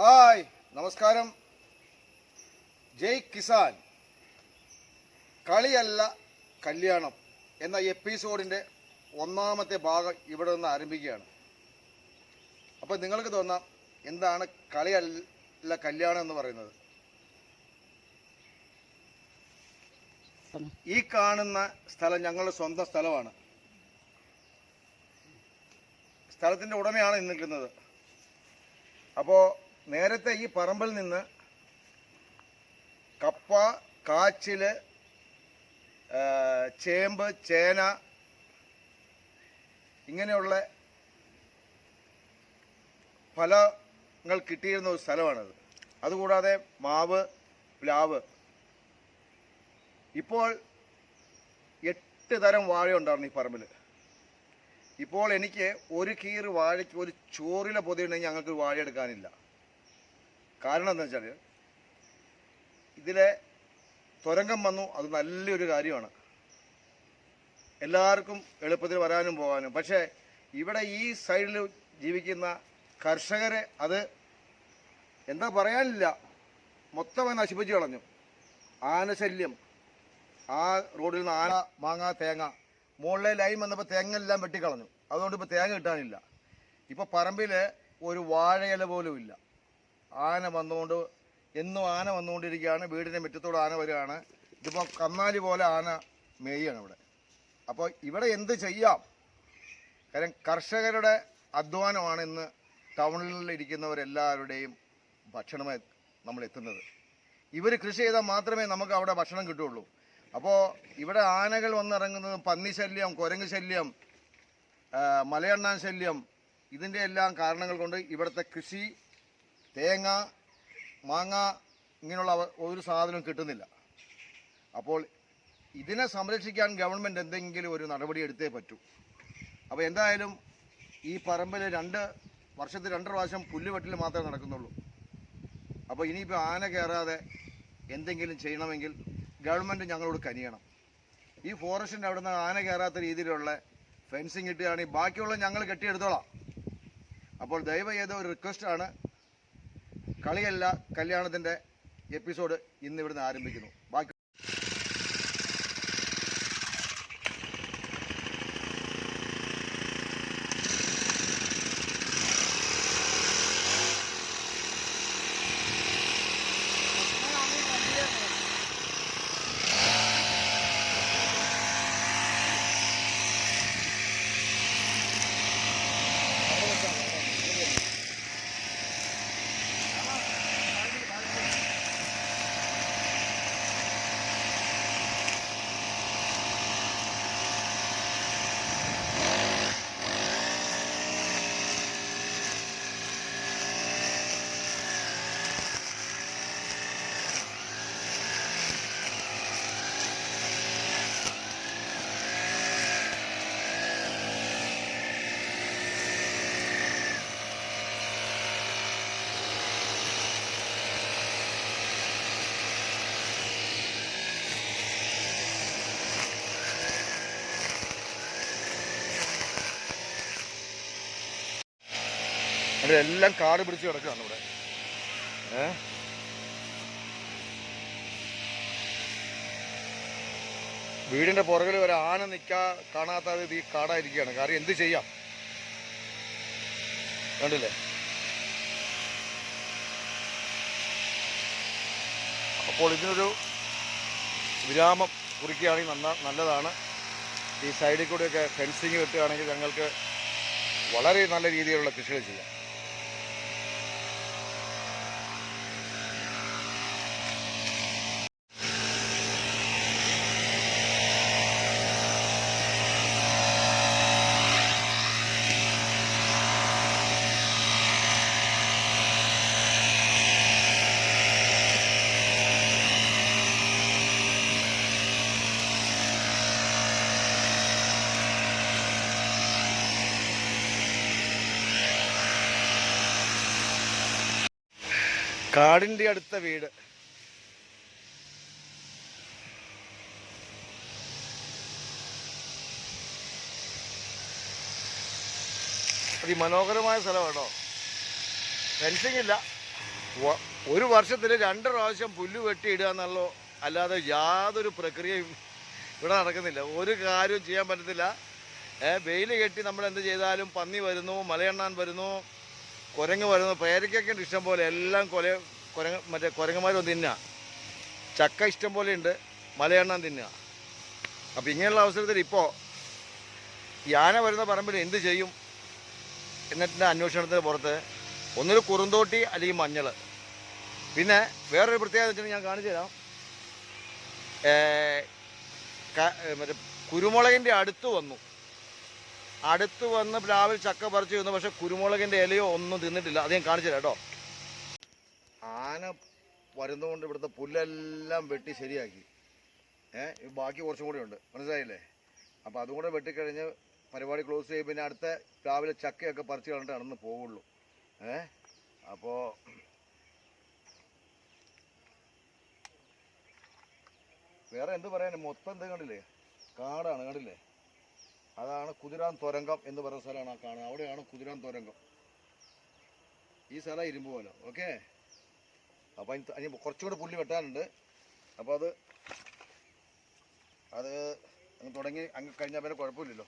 Hi നമസ്കാരം. ജയ് കിസാൻ. കളിയല്ല കല്യാണം എന്ന എപ്പിസോഡിന്റെ ഒന്നാമത്തെ ഭാഗം ഇവിടെ നിന്ന് ആരംഭിക്കുകയാണ്. അപ്പോൾ നിങ്ങൾക്ക് തോന്നാം എന്താണ് കളിയല്ല കല്യാണം എന്ന് പറയുന്നത്? ഈ കാണുന്ന സ്ഥലം ഞങ്ങളുടെ സ്വന്തം സ്ഥലമാണ്. സ്ഥലത്തിന്റെ ഉടമയാണ് നിൽക്കുന്നത്. അപ്പോൾ നേരത്തെ ഈ പറമ്പിൽ നിന്ന് കപ്പ കാച്ചിൽ ചേമ്പ് ചേന ഇങ്ങനെയുള്ള ഫലങ്ങൾ കിട്ടിയിരുന്ന ഒരു സ്ഥലമാണത്. അതുകൂടാതെ മാവ് പ്ലാവ്. ഇപ്പോൾ എട്ട് തരം വാഴയുണ്ടായിരുന്നു ഈ പറമ്പിൽ ഇപ്പോൾ എനിക്ക് ഒരു കീറ് വാഴയ്ക്ക് ഒരു ചോറിലെ പൊതിയുണ്ടെങ്കിൽ ഞങ്ങൾക്ക് വാഴ എടുക്കാനില്ല. കാരണം എന്താ വെച്ചാൽ ഇതിലെ തുരങ്കം വന്നു അത് നല്ലൊരു കാര്യമാണ്. എല്ലാവർക്കും എളുപ്പത്തിൽ വരാനും പോകാനും. പക്ഷേ ഇവിടെ ഈ സൈഡിൽ ജീവിക്കുന്ന കർഷകരെ അത് എന്താ പറയാനില്ല. മൊത്തമായി നശിപ്പിച്ച് കളഞ്ഞു. ആനശല്യം ആ റോഡിൽ നിന്ന് ആന മാങ്ങ തേങ്ങ മുകളിലെ ലൈൻ വന്നപ്പോൾ തേങ്ങ എല്ലാം വെട്ടിക്കളഞ്ഞു. അതുകൊണ്ട് ഇപ്പോൾ തേങ്ങ കിട്ടാനില്ല. ഇപ്പോൾ പറമ്പിൽ ഒരു വാഴയില പോലും ഇല്ല. ആന വന്നുകൊണ്ട് എന്നും ആന വന്നുകൊണ്ടിരിക്കുകയാണ്. വീടിന്റെ മുറ്റത്തോട് ആന വരികയാണ്. ഇതിപ്പോൾ കന്നാലി പോലെ ആന മേയാണ് ഇവിടെ. അപ്പോൾ ഇവിടെ എന്ത് ചെയ്യാം? കാരണം കർഷകരുടെ അധ്വാനമാണ് ഇന്ന് ടൗണിൽ ഇരിക്കുന്നവരെല്ലാവരുടെയും ഭക്ഷണമായി നമ്മൾ എത്തുന്നത്. ഇവർ കൃഷി ചെയ്താൽ മാത്രമേ നമുക്ക് അവിടെ ഭക്ഷണം കിട്ടുള്ളൂ അപ്പോൾ ഇവിടെ ആനകൾ വന്നിറങ്ങുന്നത് പന്നി ശല്യം കുരങ്ങ് ശല്യം മലയണ്ണാൻ ശല്യം ഇതിന്റെ എല്ലാം കാരണങ്ങൾ കൊണ്ട് ഇവിടുത്തെ കൃഷി തേങ്ങ മാങ്ങ ഇങ്ങനെയുള്ള ഒരു സാധനം കിട്ടുന്നില്ല. അപ്പോൾ ഇതിനെ സംരക്ഷിക്കാൻ ഗവൺമെന്റ് എന്തെങ്കിലും ഒരു നടപടി എടുത്തേ പറ്റൂ. അപ്പോൾ എന്തായാലും ഈ പറമ്പിൽ രണ്ട് വർഷത്തിൽ രണ്ട് പ്രാവശ്യം പുല്ലുവെട്ടിൽ മാത്രമേ നടക്കുന്നുള്ളൂ. അപ്പോൾ ഇനിയിപ്പോൾ ആന കയറാതെ എന്തെങ്കിലും ചെയ്യണമെങ്കിൽ ഗവൺമെന്റ് ഞങ്ങളോട് കനിയണം. ഈ ഫോറസ്റ്റിന്റെ അവിടെ നിന്ന് ആന കയറാത്ത രീതിയിലുള്ള ഫെൻസിങ് കിട്ടുകയാണെങ്കിൽ ബാക്കിയുള്ള ഞങ്ങൾ കെട്ടിയെടുത്തോളാം. അപ്പോൾ ദയവ് ചെയ്ത ഒരു റിക്വസ്റ്റാണ് കളിയല്ല കല്യാണത്തിന്റെ എപ്പിസോഡ് ഇന്ന് ഇവിടുന്ന് ആരംഭിക്കുന്നു. ബാക്കി അവിടെ എല്ലാം കാട് പിടിച്ച് കിടക്കുകയാണ് ഇവിടെ. വീടിന്റെ പുറകിൽ ഒരു ആന നിൽക്കാ കാണാത്തത് ഈ കാടായിരിക്കുകയാണ്. കാര്യം എന്ത് ചെയ്യാം? കണ്ടില്ലേ? അപ്പോൾ ഇതിനൊരു വിരാമം കുറിക്കുകയാണെങ്കിൽ നന്ന നല്ലതാണ്. ഈ സൈഡിൽ കൂടെയൊക്കെ ഫെൻസിങ് വെട്ടുകയാണെങ്കിൽ ഞങ്ങൾക്ക് വളരെ നല്ല രീതിയിലുള്ള കൃഷികൾ ചെയ്യാം. കാടിന്റെ അടുത്ത വീട്. അതിമനോഹരമായ സ്ഥലമാണോ? ഫെൻസിങ് ഇല്ല. ഒരു വർഷത്തിൽ രണ്ട് പ്രാവശ്യം പുല്ല് വെട്ടിയിടുക എന്നുള്ള അല്ലാതെ യാതൊരു പ്രക്രിയയും ഇവിടെ നടക്കുന്നില്ല. ഒരു കാര്യവും ചെയ്യാൻ പറ്റത്തില്ല. വെയിൽ കെട്ടി നമ്മൾ എന്ത് ചെയ്താലും പന്നി വരുന്നു മലയെണ്ണാൻ വരുന്നു കുരങ്ങ് വരുന്ന പേരയ്ക്കൊക്കെ ഉണ്ട് ഇഷ്ടം പോലെ. എല്ലാം കൊല കുരങ്ങ മറ്റേ കുരങ്ങന്മാരും തിന്നുക ചക്ക ഇഷ്ടം പോലെ ഉണ്ട്. മലയെണ്ണം തിന്നുക അപ്പോൾ ഇങ്ങനെയുള്ള അവസരത്തിൽ ഇപ്പോൾ യാന വരുന്ന പറമ്പിൽ എന്ത് ചെയ്യും എന്നതിന്റെ അന്വേഷണത്തിന് പുറത്ത്? ഒന്നൊരു കുറുന്തോട്ടി അല്ലെങ്കിൽ മഞ്ഞൾ. പിന്നെ വേറൊരു പ്രത്യേകത വെച്ചാൽ ഞാൻ കാണിച്ചു തരാം. മറ്റേ കുരുമുളകിന്റെ അടുത്ത് വന്നു. അടുത്ത് വന്ന് പ്ലാവിൽ ചക്ക പറിച്ചു വന്നു പക്ഷെ കുരുമുളകിന്റെ ഇലയോ ഒന്നും തിന്നിട്ടില്ല. അത് ഞാൻ കാണിച്ചു കേട്ടോ. ആന വരുന്നതുകൊണ്ട് ഇവിടുത്തെ പുല്ലെല്ലാം വെട്ടി ശരിയാക്കി. ഏഹ് ബാക്കി കുറച്ചും കൂടി ഉണ്ട്. മനസ്സിലായില്ലേ? അപ്പോൾ അതും കൂടെ വെട്ടിക്കഴിഞ്ഞ് പരിപാടി ക്ലോസ് ചെയ്യും പിന്നെ അടുത്ത രാവിലെ ചക്കയൊക്കെ പറിച്ച് കളഞ്ഞിട്ട് നടന്ന് പോവുള്ളൂ. ഏ അപ്പോൾ വേറെ എന്ത് പറയാൻ മൊത്തം എന്ത് കണ്ടില്ലേ? കാടാണ് കണ്ടില്ലേ? അതാണ് കുതിരാൻ തുരങ്കം എന്ന് പറയുന്ന സ്ഥലമാണ് കാണുന്നത്. അവിടെയാണ് കുതിരാൻ തുരങ്കം. ഈ സ്ഥലം ഇരുമ്പ് പോലെ ഓക്കെ അപ്പോൾ അതിന് അതിന് കുറച്ചും കൂടെ പുല്ല് വെട്ടാനുണ്ട്. അപ്പോൾ അത് അത് അങ്ങ് തുടങ്ങി അങ്ങ് കഴിഞ്ഞാൽ പിന്നെ കുഴപ്പമില്ലല്ലോ.